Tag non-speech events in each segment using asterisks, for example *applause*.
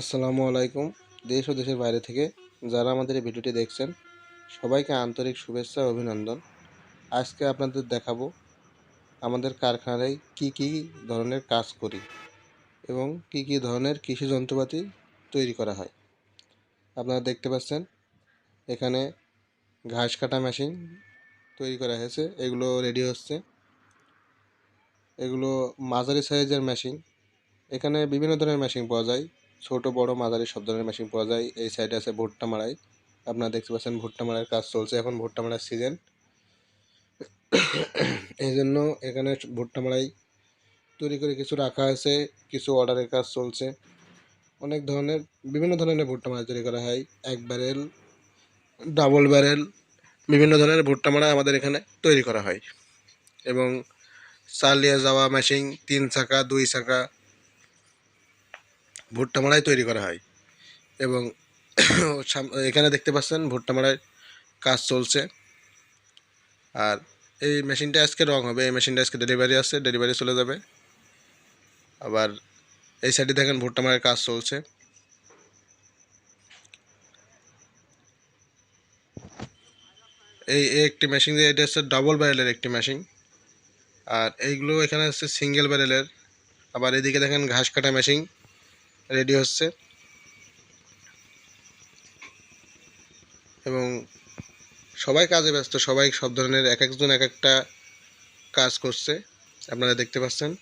আসসালামু আলাইকুম, দেশ ও দেশের বাইরে থেকে যারা আমাদের এই ভিডিওটি দেখছেন, সবাইকে আন্তরিক শুভেচ্ছা ও অভিনন্দন। আজকে আপনাদের দেখাবো আমাদের কারখানায় কি কি ধরনের কাজ করি এবং কি কি ধরনের কৃষি যন্ত্রপাতি তৈরি করা হয়। আপনারা দেখতে পাচ্ছেন, এখানে ঘাস কাটা মেশিন তৈরি করা হয়েছে, এগুলো রেডি হচ্ছে। এগুলো মাঝারি সাইজের মেশিন, এখানে বিভিন্ন ধরনের মেশিন পাওয়া যায়। ছোট, বড়, মাঝারি সব ধরনের মেশিন পাওয়া যায়। এই সাইডে আছে ভুট্টা মারাই আপনারা দেখতে পাচ্ছেন ভুট্টা মারার কাজ চলছে এখন, ভুট্টা মারার সিজন এই জন্য এখানে ভুট্টা মারাই তৈরি করে কিছু রাখা আছে, কিছু অর্ডারের কাজ চলছে। অনেক ধরনের, বিভিন্ন ধরনের ভুট্টা মারা তৈরি করা হয়। এক ব্যারেল ডাবল ব্যারেল বিভিন্ন ধরনের ভুট্টা মারা আমাদের এখানে তৈরি করা হয়। এবং চালিয়ে যাওয়া মেশিন তিন চাকা, দুই চাকা ভুট্টা মাড়াই তৈরি করা হয়। এবং *coughs* এখানে দেখতে পাচ্ছেন ভুট্টা মাড়াই কাজ চলছে। আর এই মেশিনটা আজকে রং হবে। এই মেশিনটা আজকে ডেলিভারি আছে ডেলিভারি চলে যাবে। আবার এই সাইডে দেখেন ভুট্টা মাড়াই কাজ চলছে। এই এই একটি মেশিন এটা হচ্ছে ডাবল ব্যারেলের একটি মেশিন আর এইগুলো এখানে হচ্ছে সিঙ্গেল ব্যারেলের আবার এদিকে দেখেন ঘাস কাটা মেশিন রেডি হচ্ছে। এবং সবাই কাজে ব্যস্ত, সবাই সব ধরনের এক একজন এক একটা কাজ করছে, আপনারা দেখতে পাচ্ছেন।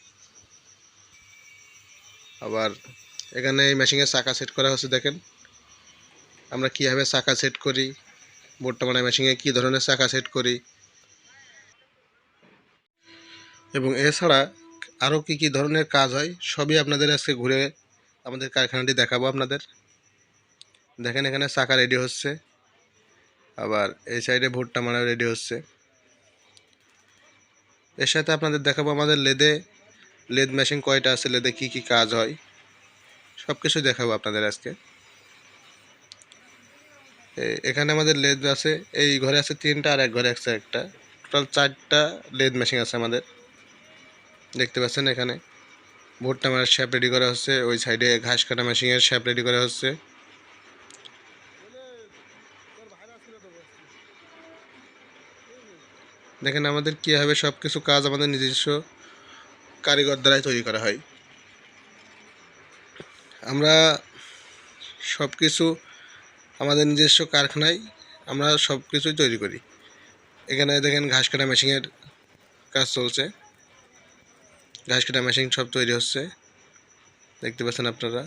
আবার এখানে এই মেশিনে চাকা সেট করা হচ্ছে দেখেন। আমরা কীভাবে চাকা সেট করি, বর্তমানে মেশিনে কী ধরনের চাকা সেট করি। এবং এছাড়া আরও কী কী ধরনের কাজ হয়, সবই আপনাদের আজকে ঘুরে আমাদের কারখানাটি দেখাবো আপনাদের। দেখেন এখানে চাকা রেডি হচ্ছে। আবার এই সাইডে ভুট্টা মারা রেডি হচ্ছে। এর সাথে আপনাদের দেখাবো আমাদের লেদে, লেদ মেশিন কয়টা আছে, লেদে কি কি কাজ হয়। সব কিছু দেখাবো আপনাদের আজকে। এখানে আমাদের লেদ আছে, এই ঘরে আছে তিনটা আর এক ঘরে আছে একটা। টোটাল চারটা লেদ মেশিন আছে আমাদের। দেখতে পাচ্ছেন এখানে। ভুট্টা মারার শ্যাপ রেডি করা হচ্ছে, ওই সাইডে ঘাস কাটা মেশিনের শ্যাপ রেডি করা হচ্ছে। দেখেন আমাদের কীভাবে সব কিছু কাজ আমাদের নিজস্ব কারিগর দ্বারাই তৈরি করা হয়। আমরা সব কিছু আমাদের নিজস্ব কারখানায় আমরা সব কিছুই তৈরি করি। এখানে দেখেন ঘাস কাটা মেশিনের কাজ চলছে। ঘাস কাটা মেশিন সব তৈরি হচ্ছে। দেখতে পাচ্ছেন আপনারা।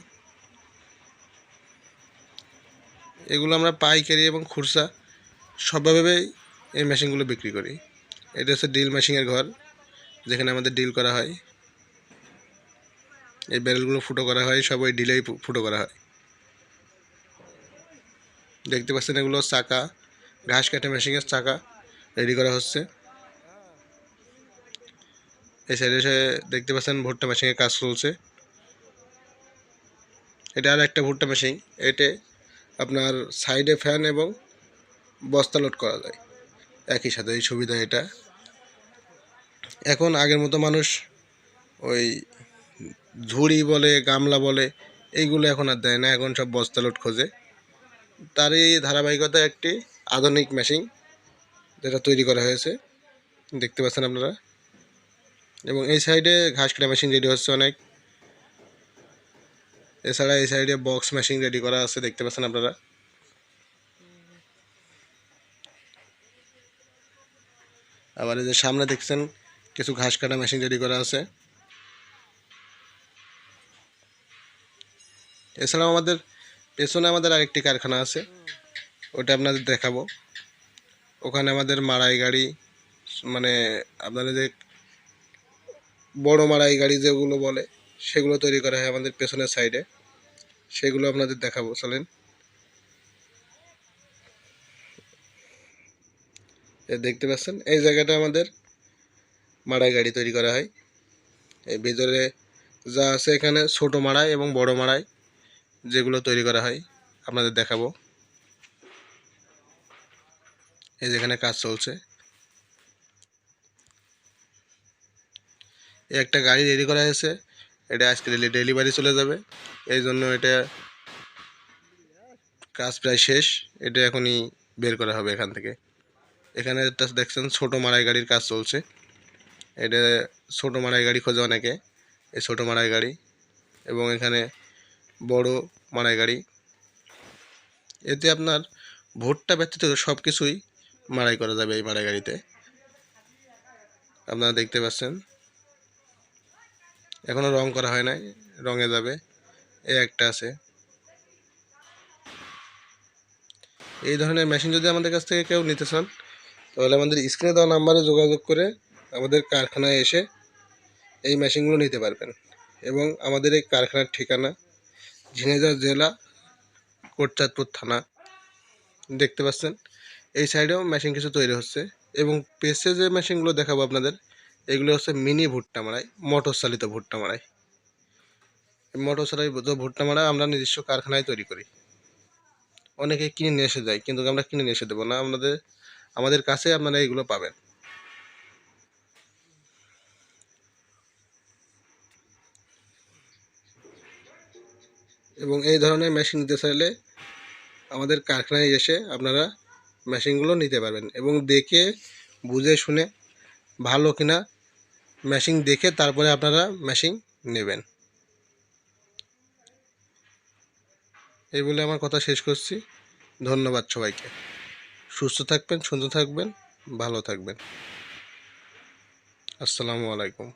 এগুলো আমরা পাইকারি এবং খুচরা সবভাবেই এই মেশিনগুলো বিক্রি করি। এটা হচ্ছে ডিল মেশিনের ঘর, যেখানে আমাদের ডিল করা হয়। এই ব্যারেলগুলো ফুটো করা হয়, সব ওই ডিলেই ফুটো করা হয়। দেখতে পাচ্ছেন এগুলো চাকা ঘাস কাটা মেশিনের চাকা রেডি করা হচ্ছে। এই সাইডে এসে দেখতে পাচ্ছেন ভুট্টা মেশিনের কাজ চলছে। এটা আর একটা ভুট্টা মেশিন এতে আপনার সাইডে ফ্যান এবং বস্তা লোড করা যায়। একই সাথে এই সুবিধা এটা। এখন আগের মতো মানুষ ওই ঝুড়ি বলে, গামলা বলে, এইগুলো এখন আর দেয় না, এখন সব বস্তা লোড খোঁজে। তারই ধারাবাহিকতা একটি আধুনিক মেশিন যেটা তৈরি করা হয়েছে। দেখতে পাচ্ছেন আপনারা? এবং এই সাইডে ঘাস কাটা মেশিন রেডি হচ্ছে অনেক। এছাড়া এই সাইডে বক্স মেশিন রেডি করা আছে, দেখতে পাচ্ছেন আপনারা। আবার এই যে সামনে দেখছেন, কিছু ঘাস কাটা মেশিন রেডি করা আছে। এছাড়াও আমাদের পেছনে আমাদের আরেকটি কারখানা আছে, ওটা আপনাদের দেখাবো। ওখানে আমাদের মাড়াই গাড়ি মানে আপনাদের যে বড় মাড়াই গাড়ি যেগুলো বলে, সেগুলো তৈরি করা হয় আমাদের পেছনের সাইডে সেগুলো আপনাদের দেখাবো, চলেন। দেখতে পাচ্ছেন, এই জায়গাটা আমাদের মাড়াই গাড়ি তৈরি করা হয়। এই ভিতরে যা আছে এখানে ছোট মাড়াই এবং বড় মাড়াই যেগুলো তৈরি করা হয়, আপনাদের দেখাবো। এই যেখানে কাজ চলছে। একটা গাড়ি রেডি করা হয়েছে। এটা আজকে ডেলিভারি চলে যাবে। এই জন্য এটা কাজ প্রায় শেষ। এটা এখনই বের করা হবে এখান থেকে। এখানে দেখছেন ছোট মারাই গাড়ির কাজ চলছে। এটা ছোট মারাই গাড়ি খোঁজে অনেকে। এই ছোট মারাই গাড়ি এবং এখানে বড় মারাই গাড়ি। এতে আপনার ভোটটা ব্যতীত সব কিছুই মারাই করা যাবে এই মারাই গাড়িতে। আপনারা দেখতে পাচ্ছেন। এখনও রং করা হয় নাই, রঙে যাবে। এই একটা আছে। এই ধরনের মেশিন যদি আমাদের কাছ থেকে কেউ নিতে চান, তাহলে আমাদের স্ক্রিনে দেওয়া নাম্বারে যোগাযোগ করে আমাদের কারখানায় এসে এই মেশিনগুলো নিতে পারবেন। এবং আমাদের এই কারখানার ঠিকানা ঝিনাইদহ জেলা, কোটচাঁদপুর থানা। দেখতে পাচ্ছেন? এই সাইডেও মেশিন কিছু তৈরি হচ্ছে এবং পেসে যে মেশিনগুলো দেখাবো আপনাদের এগুলো হচ্ছে মিনি ভুট্টা মারাই মোটর চালিত ভুট্টা মারাই। মোটর চালিত ভুট্টা মারাই আমরা নিজস্ব কারখানায় তৈরি করি। অনেকে কিনে নিয়ে এসে যায় কিন্তু আমরা কিনে নিয়ে এসে দেবো না, আমাদের আমাদের কাছে আপনারা এগুলো পাবেন। এবং এই ধরনের মেশিন নিতে চাইলে আমাদের কারখানায় এসে আপনারা মেশিনগুলো নিতে পারবেন এবং দেখে, বুঝে শুনে, ভালো কিনা মেশিন দেখে তারপরে আপনারা ম্যাশিং নেবেন। এই বলে আমার কথা শেষ করছি। ধন্যবাদ সবাইকে। সুস্থ থাকবেন, সুন্দর থাকবেন, ভালো থাকবেন। আসসালামু আলাইকুম।